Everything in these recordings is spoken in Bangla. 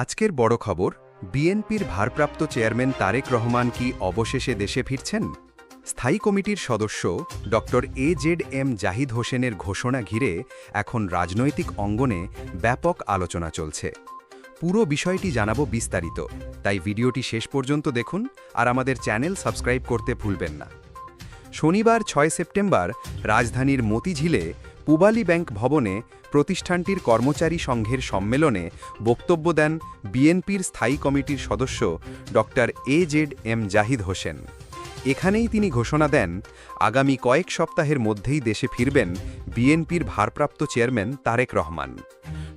আজকের বড় খবর, বিএনপির ভারপ্রাপ্ত চেয়ারম্যান তারেক রহমান কি অবশেষে দেশে ফিরছেন? স্থায়ী কমিটির সদস্য ড এ জেড এম জাহিদ হোসেনের ঘোষণা ঘিরে এখন রাজনৈতিক অঙ্গনে ব্যাপক আলোচনা চলছে। পুরো বিষয়টি জানাব বিস্তারিত, তাই ভিডিওটি শেষ পর্যন্ত দেখুন আর আমাদের চ্যানেল সাবস্ক্রাইব করতে ভুলবেন না। শনিবার ছয় সেপ্টেম্বর রাজধানীর মতিঝিলে পুবালি ব্যাংক ভবনে প্রতিষ্ঠানটির কর্মচারী সংঘের সম্মেলনে বক্তব্য দেন বিএনপির স্থায়ী কমিটির সদস্য ড A Z M Zahid Hossain. এখানেই তিনি ঘোষণা দেন, আগামী কয়েক সপ্তাহের মধ্যেই দেশে ফিরবেন বিএনপির ভারপ্রাপ্ত চেয়ারম্যান তারেক রহমান।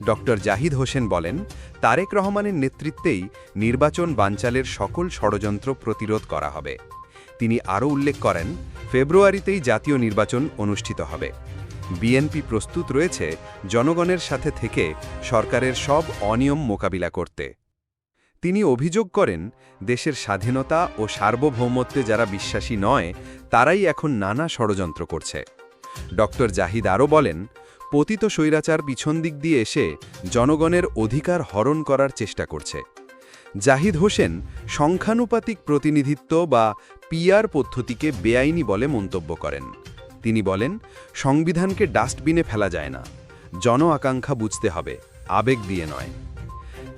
ড জাহিদ হোসেন বলেন, তারেক রহমানের নেতৃত্বেই নির্বাচন বানচালের সকল ষড়যন্ত্র প্রতিরোধ করা হবে। তিনি আরও উল্লেখ করেন, ফেব্রুয়ারিতেই জাতীয় নির্বাচন অনুষ্ঠিত হবে। বিএনপি প্রস্তুত রয়েছে জনগণের সাথে থেকে সরকারের সব অনিয়ম মোকাবিলা করতে। তিনি অভিযোগ করেন, দেশের স্বাধীনতা ও সার্বভৌমত্বে যারা বিশ্বাসী নয়, তারাই এখন নানা ষড়যন্ত্র করছে। ড. জাহিদ আরও বলেন, পতিত স্বৈরাচার পিছন দিক দিয়ে এসে জনগণের অধিকার হরণ করার চেষ্টা করছে। জাহিদ হোসেন, সংখ্যানুপাতিক প্রতিনিধিত্ব বা পিআর পদ্ধতিকে বেআইনি বলে মন্তব্য করেন। তিনি বলেন, সংবিধানকে ডাস্টবিনে ফেলা যায় না। জন আকাঙ্ক্ষা বুঝতে হবে, আবেগ দিয়ে নয়।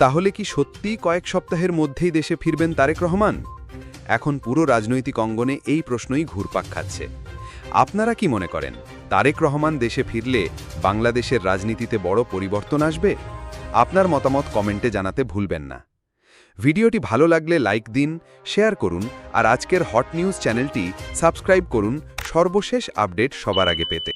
তাহলে কি সত্যিই কয়েক সপ্তাহের মধ্যেই দেশে ফিরবেন তারেক রহমান? এখন পুরো রাজনৈতিক অঙ্গনে এই প্রশ্নই ঘুরপাক খাচ্ছে। আপনারা কি মনে করেন, তারেক রহমান দেশে ফিরলে বাংলাদেশের রাজনীতিতে বড় পরিবর্তন আসবে? আপনার মতামত কমেন্টে জানাতে ভুলবেন না। ভিডিওটি ভালো লাগলে লাইক দিন, শেয়ার করুন, আর আজকের হট নিউজ চ্যানেলটি সাবস্ক্রাইব করুন সর্বশেষ আপডেট সবার আগে পেতে।